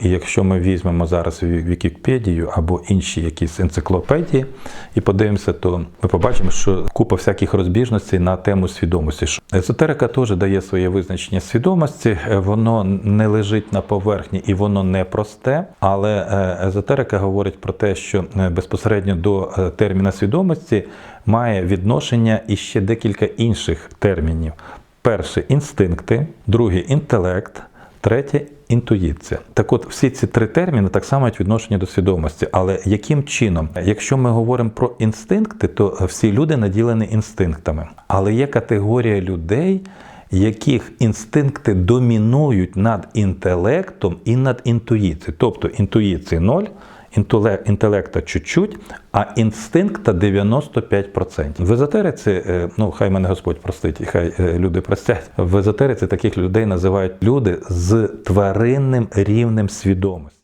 І якщо ми візьмемо зараз Вікіпедію або інші якісь енциклопедії і подивимося, то ми побачимо, що купа всяких розбіжностей на тему свідомості. Езотерика теж дає своє визначення свідомості, е, воно не лежить на поверхні і воно не просте. Але е, езотерика говорить про те, що е, безпосередньо до терміна свідомості має відношення і ще декілька інших термінів. Перше інстинкти, другий інтелект, третє інтуїція. Так от всі ці три терміни так само мають відношення до свідомості. Але яким чином? Якщо ми говоримо про інстинкти, то всі люди наділені інстинктами. Але є категорія людей, яких інстинкти домінують над інтелектом і над інтуїцією. Тобто інтуїції ноль, інтеле- інтелекта чуть-чуть, а інстинкта 95%. В езотериці, е, ну хай мене Господь простить, і хай е, люди простять. В езотериці таких людей називають люди з тваринним рівнем свідомості.